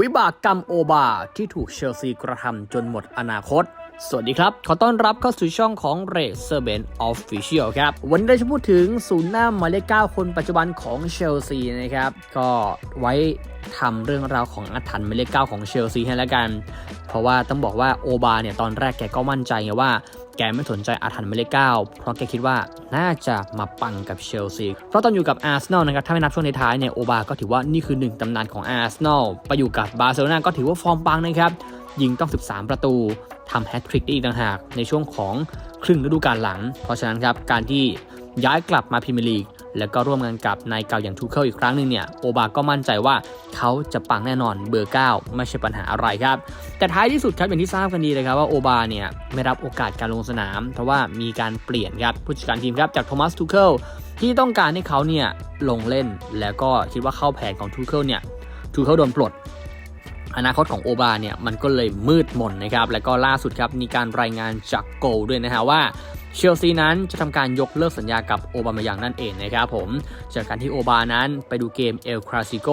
วิบากกรรมโอบาที่ถูกเชลซีกระทำจนหมดอนาคต สวัสดีครับ ขอต้อนรับเข้าสู่ช่องของเรเซอร์เบนออฟฟิเชียลครับ วันนี้เราจะพูดถึงศูนย์หน้าหมายเลข9คนปัจจุบันของเชลซีนะครับ ก็ไว้ทำเรื่องราวของอาถรรพ์หมายเลข9ของเชลซีให้แล้วกัน เพราะว่าต้องบอกว่าโอบาเนี่ยตอนแรกแกก็มั่นใจไงว่า แกไม่สนใจอาถรรพ์หมายเลข9เพราะแกคิดว่าน่าจะมาปังกับเชลซี เพราะตอนอยู่กับอาร์เซนอลนะครับ ถ้าไม่นับช่วงท้ายเนี่ยโอบาก็ถือว่านี่คือหนึ่งตำนานของอาร์เซนอล ไปอยู่กับบาร์เซโลนาก็ถือว่าฟอร์มปังนะครับ ยิงต้อง 13 ประตูทำแฮตทริกได้อีกต่างหากในช่วงของครึ่งฤดูกาลหลัง เพราะฉะนั้นครับการที่ย้ายกลับมาพรีเมียร์ลีก แล้วก็ร่วมงานกับนายเก่าอย่างทูเคิลอีกครั้งหนึ่งเนี่ยโอบาก็มั่นใจว่าเขาจะปังแน่นอนเบอร์ 9 ไม่ใช่ปัญหาอะไรครับ แต่ท้ายที่สุดครับอย่างที่ทราบกันดีเลยครับว่าโอบาเนี่ยไม่รับโอกาสการลงสนาม เพราะว่ามีการเปลี่ยนครับผู้จัดการทีมครับจากโทมัสทูเคิลที่ต้องการให้เขาเนี่ยลงเล่นแล้วก็คิดว่าเข้าแผนของทูเคิลเนี่ยทูเคิลโดนปลดอนาคตของโอบาเนี่ยมันก็เลยมืดมนนะครับ แล้วก็ล่าสุดครับมีการรายงานจากโกลด้วยนะฮะว่า เชลซีนั้นจะทำการยกเลิกสัญญากับโอบามายังนั่นเองนะครับผม จากการที่โอบานั้นไปดูเกมเอลคลาสิโก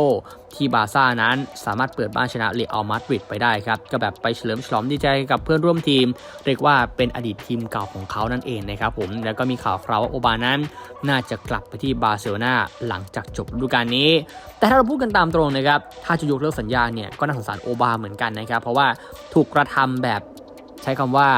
ที่บาซ่านั้นสามารถเปิดบ้านชนะเรอัลมาดริดไปได้ครับ ก็แบบไปเฉลิมฉลองดีใจกับเพื่อนร่วมทีม เรียกว่าเป็นอดีตทีมเก่าของเขานั่นเองนะครับผม แล้วก็มีข่าวคราวว่าโอบานั้น น่าจะกลับไปที่บาร์เซโลนาหลังจากจบฤดูกาลนี้ แต่ถ้าเราพูดกันตามตรงนะครับ ถ้าจะยกเลิกสัญญาเนี่ยก็น่าสงสารโอบาเหมือนกันนะครับ เพราะว่าถูกกระทำแบบใช้คำว่า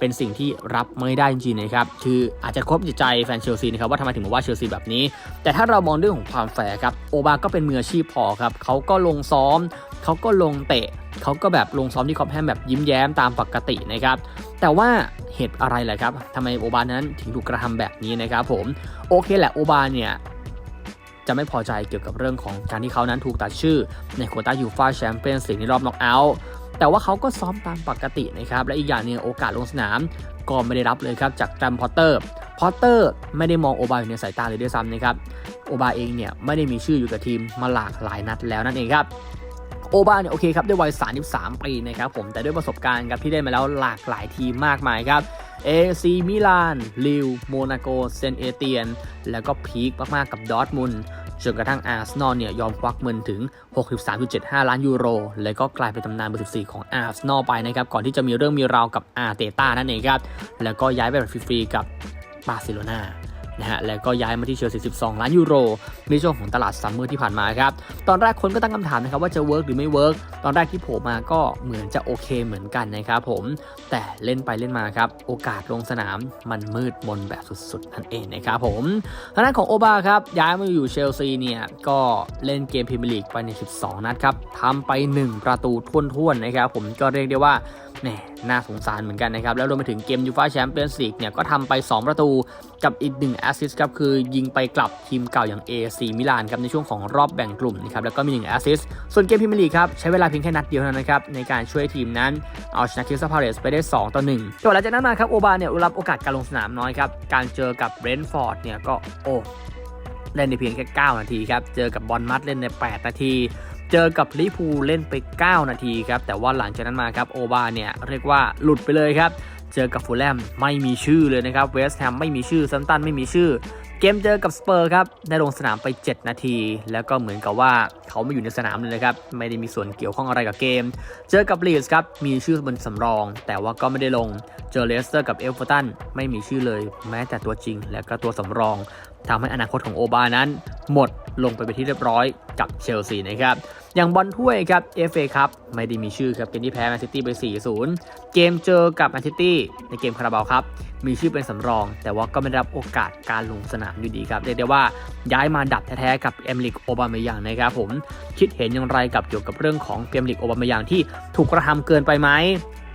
เป็นสิ่งที่รับไม่ได้จริงๆนะครับคืออาจจะครบจิตใจแฟนเชลซีนะครับว่าทำไมถึงมาว่าเชลซีแบบนี้ แต่ถ้าเรามองเรื่องของความแฟร์ครับโอบาก็เป็นมืออาชีพพอครับเขาก็ลงซ้อมเขาก็ลงเตะเขาก็แบบลงซ้อมที่คอปแฮมแบบยิ้มแย้มตามปกตินะครับแต่ว่าเหตุอะไรแหละครับทำไมโอบานั้นถึงถูกกระทำแบบนี้นะครับผมโอเคแหละโอบาเนี่ยจะไม่พอใจเกี่ยวกับเรื่องของการที่เขานั้นถูกตัดชื่อในโควต้ายูฟ่าแชมเปี้ยนส์ลีกในรอบน็อกเอาท์ แต่ว่าเขาก็ซ้อมตามปกตินะครับ และอีกอย่างนึงโอกาสลงสนามก็ไม่ได้รับเลยครับจากแกรมพอตเตอร์ พอตเตอร์ไม่ได้มองโอบาอยู่ในสายตาเลยด้วยซ้ำนะครับ โอบาเองเนี่ยไม่ได้มีชื่ออยู่กับทีมมาหลากหลายนัดแล้วนั่นเองครับโอบาเนี่ยโอเคครับด้วยวัย 33 ปีนะครับผมแต่ด้วยประสบการณ์ครับที่ได้มาแล้วหลากหลายทีมมากมายครับเอซีมิลานลิวโมนาโกเซนเอเตียน แล้วก็พีคมาก ๆ กับดอร์ทมุน จนกระทั่งอาร์เซนอลเนี่ยยอมควักเงินถึง 63.75 ล้านยูโร และก็กลายเป็นตำนานเบอร์14 ของอาร์เซนอลไปนะครับ ก่อนที่จะมีเรื่องมีราวกับอาร์เตต้านั่นเองครับ แล้วก็ย้ายไปแบบฟรีๆกับบาร์เซโลนา นะฮะแล้วก็ย้ายมาที่เชลซี12 ล้านยูโรในช่วงของตลาดซัมเมอร์ที่ผ่านมาครับตอนแรกคนก็ตั้งคำถามนะครับว่าจะเวิร์กหรือไม่เวิร์กตอนแรกที่โผล่มาก็เหมือนจะโอเคเหมือนกันนะครับผมแต่เล่นไปเล่นมาครับโอกาสลงสนามมันมืดมนแบบสุดๆนั่นเองนะครับผมทางด้านของโอบาครับย้ายมาอยู่เชลซีเนี่ยก็เล่นเกมพรีเมียร์ลีกไปใน 12 นัดครับทำไป 1 ประตูท้วนๆนะครับผมก็เรียกได้ว่า แหมน่าสงสารเหมือนกันนะครับ แล้วรวมไปถึงเกมยูฟ่าแชมเปี้ยนส์ลีกเนี่ยก็ทำไป 2 ประตูกับอีก1แอสซิสต์ครับ คือยิงไปกลับทีมเก่าอย่าง AC มิลานครับ ในช่วงของรอบแบ่งกลุ่มนะครับ แล้วก็มี1แอสซิสต์ส่วนเกมพรีเมลีครับ ใช้เวลาเพียงแค่นัดเดียวเท่านั้นนะครับในการช่วยทีมนั้นเอาชนะคิสตัลพาเลสไปได้ 2 ต่อ1แต่หลังจากนั้นมาครับโอบาเนี่ยรับโอกาสการลงสนามน้อยครับการเจอกับเบรนท์ฟอร์ดเนี่ยก็โอ้เล่นในเพียงแค่ 9 นาทีครับ เจอกับบอลมัดเล่นใน 8 นาที เจอกับลิพูเล่นไป 9 นาทีครับ แต่ว่าหลังจากนั้นมาครับโอบาเนี่ยเรียกว่าหลุดไปเลยครับ เจอกับฟูลแลมไม่มีชื่อเลยนะครับเวสต์แฮมไม่มีชื่อซัมตันไม่มีชื่อ เกมเจอกับสเปอร์ครับได้ลงสนามไป 7 นาที แล้วก็เหมือนกับว่าเขาไม่อยู่ในสนามเลยนะครับ ไม่ได้มีส่วนเกี่ยวข้องอะไรกับเกม เจอกับลีสครับมีชื่อบนสำรอง แต่ว่าก็ไม่ได้ลงเจอเลสเตอร์กับเอลฟอร์ตันไม่มีชื่อเลย แม้แต่ตัวจริงและก็ตัวสำรองทำให้อนาคตของโอบานั้น หมดลงไปเป็นที่เรียบร้อยกับเชลซีนะครับ อย่างบอลถ้วยครับเอฟเอครับไม่ได้มีชื่อครับเกมที่แพ้แมนซิตี้ไป 4-0 เกมเจอกับแมนซิตี้ในเกมคาราบาวครับมีชื่อเป็นสำรอง แต่ว่าก็ไม่ได้รับโอกาสการลงสนามอยู่ดีครับเรียกได้ว่าย้ายมาดับแท้ๆกับเอมลิกโอบามายังนะครับผมคิดเห็นอย่างไรกับเกี่ยวกับเรื่องของเอมลิกโอบามายังที่ถูกกระทำเกินไปไหม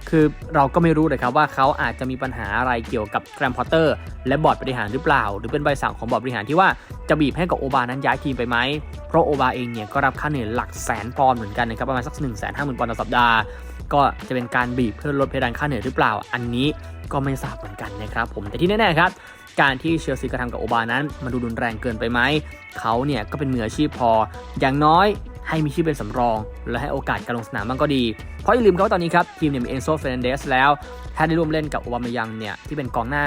คือเราก็ไม่รู้เลยครับว่าเขาอาจจะมีปัญหาอะไรเกี่ยวกับแกรมพอตเตอร์และบอร์ดบริหารหรือเปล่า หรือเป็นใบสั่งของบอร์ดบริหารที่ว่าจะบีบให้กับโอบานั้นย้ายทีมไปไหม เพราะโอบาเองเนี่ยก็รับค่าเหนื่อยหลักแสนปอนด์เหมือนกันนะครับประมาณสัก1นึ่งแสนห้าหมื่นปอนด์ต่อสัปดาห์ ก็จะเป็นการบีบเพื่อลดเพดานค่าเหนื่อยหรือเปล่า อันนี้ก็ไม่ทราบเหมือนกันนะครับผมแต่ที่แน่ๆครับการที่เชลซีกระทำกับโอบานั้นมันดูรุนแรงเกินไปไหมเขาเนี่ยก็เป็นมืออาชีพพอ อย่างน้อย ให้มีชื่อเป็นสำรอง และให้โอกาสการลงสนามบ้างก็ดี เพราะอย่าลืมครับว่าตอนนี้ครับทีมเนี่ยมีเอนโซเฟรนเดสแล้ว ถ้าได้ร่วมเล่นกับโอบามายังเนี่ยที่เป็นกองหน้า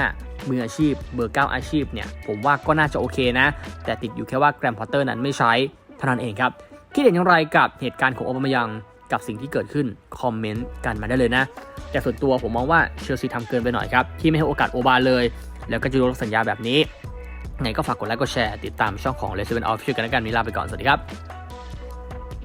มืออาชีพเบอร์9อาชีพเนี่ยผมว่าก็น่าจะโอเคนะ แต่ติดอยู่แค่ว่าแกรมพอตเตอร์นั้นไม่ใช้เท่านั้นเองครับคิดเห็นอย่างไรกับเหตุการณ์ของโอบามายังกับสิ่งที่เกิดขึ้นคอมเมนต์กันมาได้เลยนะ แต่ส่วนตัวผมมองว่าเชลซีทำเกินไปหน่อยครับ ที่ไม่ให้โอกาสโอบาเลย แล้วก็จะยกเลิกสัญญาแบบนี้ไงก็ฝากกดไลค์กดแชร์ ติดตามช่องของ r e s i d e n t Official กันแล้วกันวันนี้ลาไปก่อน สวัสดีครับ